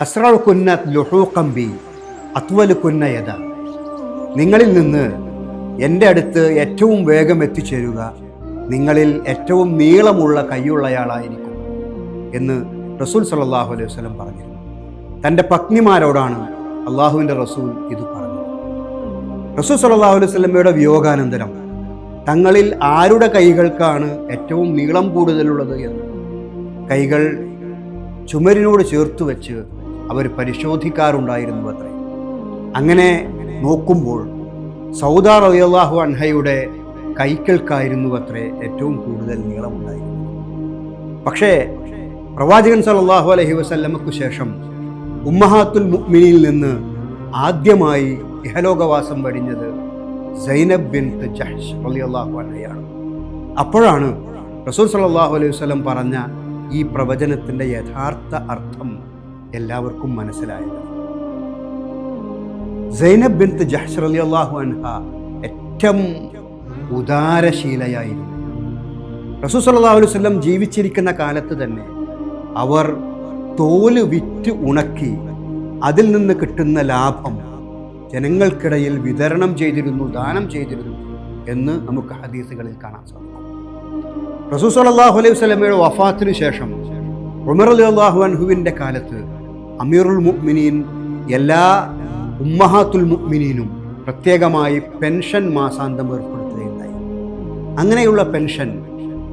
അസ്രൾക്കുന്ന ലുഹൂക്കമ്പി അത്വലുക്കുന്ന യഥ നിങ്ങളിൽ നിന്ന് എന്റെ അടുത്ത് ഏറ്റവും വേഗം എത്തിച്ചേരുക. നിങ്ങളിൽ ഏറ്റവും നീളമുള്ള കൈയുള്ളയാളായിരിക്കും എന്ന് റസൂൽ സല്ലല്ലാഹു അലൈഹി വസ്ലം പറഞ്ഞിരുന്നു. തന്റെ പത്നിമാരോടാണ് അള്ളാഹുവിന്റെ റസൂൽ ഇത് പറഞ്ഞത്. റസൂൽ സല്ലല്ലാഹു അലൈഹി വസല്ലമയുടെ വിയോഗാനന്തരം തങ്ങളിൽ ആരുടെ കൈകൾക്കാണ് ഏറ്റവും നീളം കൂടുതലുള്ളത് എന്ന്. കൈകൾ ചുമരിനോട് ചേർത്ത് വെച്ച് അവർ പരിശോധിക്കാറുണ്ടായിരുന്നു അത്രേ അങ്ങനെ നോക്കുമ്പോൾ സൗദ റളിയല്ലാഹു അൻഹയുടെ കൈക്കൾക്കായിരുന്നു അത്രേ ഏറ്റവും കൂടുതൽ നീളമുണ്ടായിരുന്നത്. പക്ഷേ പ്രവാചകൻ സല്ലല്ലാഹു അലഹി വസല്ലമക്കു ശേഷം ഉമ്മഹാത്തുൽ മുഅ്മിനീൽ നിന്ന് ആദ്യമായി ഇഹലോകവാസം വടിഞ്ഞത് സൈനബ് ബിൻ ജഹ്ഷ് അള്ളാഹു അൻഹയാണ്. അപ്പോഴാണ് റസൂൽ സല്ലല്ലാഹു അലൈഹി വസ്ലം പറഞ്ഞ ഈ പ്രവചനത്തിന്റെ യഥാർത്ഥ അർത്ഥം എല്ലാവർക്കും മനസ്സിലായത്. സൈനബ് ബിൻ ജഹ്ഷ് റളിയല്ലാഹു അൻഹ ഏറ്റവും ഉദാരശീലയായിരുന്നു. റസൂ സല്ലല്ലാഹു അലൈഹി വസല്ലം ജീവിച്ചിരിക്കുന്ന കാലത്ത് തന്നെ അവർ തോൽ വിറ്റ് ഉണക്കി അതിൽ നിന്ന് കിട്ടുന്ന ലാഭം ജനങ്ങൾക്കിടയിൽ വിതരണം ചെയ്തിരുന്നു ദാനം ചെയ്തിരുന്നു എന്ന് നമുക്ക് ഹദീസുകളിൽ കാണാൻ സാധിക്കും. റസൂസ് അള്ളാഹു അലൈഹി വസ്ലമയുടെ വഫാത്തിനു ശേഷം ഉമർ അലി അള്ളാഹു അൻഹുവിന്റെ കാലത്ത് അമീറുൽ മുഅ്മിനീൻ എല്ലാ ഉമ്മഹാത്തുൽ മുഅ്മിനീനും പ്രത്യേകമായി പെൻഷൻ മാസാന്തം ഏർപ്പെടുത്തുകയുണ്ടായി. അങ്ങനെയുള്ള പെൻഷൻ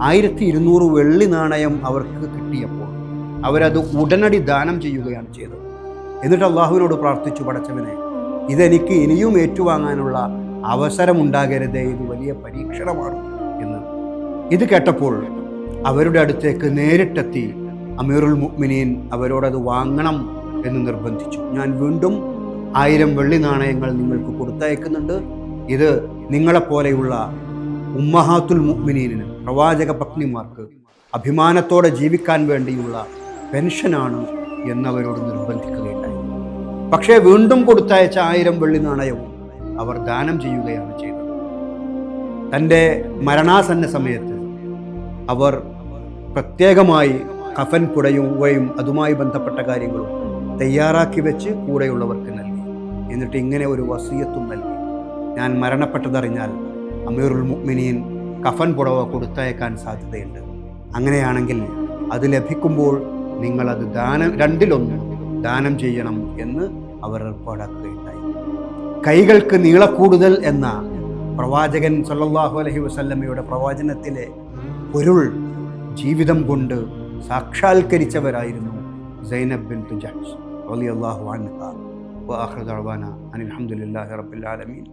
ആയിരത്തി ഇരുന്നൂറ് വെള്ളി നാണയം അവർക്ക് കിട്ടിയപ്പോൾ അവരത് ഉടനടി ദാനം ചെയ്യുകയാണ് ചെയ്തത്. എന്നിട്ട് അള്ളാഹുവിനോട് പ്രാർത്ഥിച്ചു പടച്ചവനെ ഇതെനിക്ക് ഇനിയും ഏറ്റുവാങ്ങാനുള്ള അവസരമുണ്ടാകരുതേ ഇത് വലിയ പരീക്ഷണമാണ് എന്ന്. ഇത് കേട്ടപ്പോൾ അവരുടെ അടുത്തേക്ക് നേരിട്ടെത്തി അമീറുൽ മുഅ്മിനീൻ അവരോടത് വാങ്ങണം എന്ന് നിർബന്ധിച്ചു. ഞാൻ വീണ്ടും ആയിരം വെള്ളി നാണയങ്ങൾ നിങ്ങൾക്ക് കൊടുത്തയക്കുന്നുണ്ട്. ഇത് നിങ്ങളെപ്പോലെയുള്ള ഉമ്മഹാത്തുൽ മുഅ്മിനീനിന് പ്രവാചക പത്നിമാർക്ക് അഭിമാനത്തോടെ ജീവിക്കാൻ വേണ്ടിയുള്ള പെൻഷനാണ് എന്നവരോട് നിർബന്ധിക്കുകയുണ്ടായി. പക്ഷേ വീണ്ടും കൊടുത്തയച്ച ആയിരം വെള്ളി നാണയവും അവർ ദാനം ചെയ്യുകയാണ് ചെയ്തത്. തന്റെ മരണാസന്ന സമയത്ത് അവർ പ്രത്യേകമായി കഫൻ പുടയുകയും അതുമായി ബന്ധപ്പെട്ട കാര്യങ്ങളും തയ്യാറാക്കി വെച്ച് കൂടെയുള്ളവർക്ക് നൽകി. എന്നിട്ട് ഇങ്ങനെ ഒരു വസീയത്തും നൽകി. ഞാൻ മരണപ്പെട്ടതറിഞ്ഞാൽ അമീറുൽ മുഅ്മിനീൻ കഫൻ പുടവ കൊടുത്തയക്കാൻ സാധ്യതയുണ്ട്. അങ്ങനെയാണെങ്കിൽ അത് ലഭിക്കുമ്പോൾ നിങ്ങളത് ദാനം രണ്ടിലൊന്ന് ദാനം ചെയ്യണം എന്ന് അവർ ഏർപ്പാടാക്കുകയുണ്ടായി കൈകൾക്ക് നീളക്കൂടുതൽ എന്ന പ്രവാചകൻ സല്ലാഹു അലഹി വസല്ലമ്മയുടെ പ്രവാചനത്തിലെ പൊരുൾ ജീവിതം കൊണ്ട് സാക്ഷാത്കരിച്ചവരായിരുന്നു സൈനബ് ബിൻ തുജാഷ് റളിയല്ലാഹു അൻഹ. വആഖിറു ദഅവാന അനിൽ ഹംദുലില്ലാഹി റബ്ബിൽ ആലമീൻ.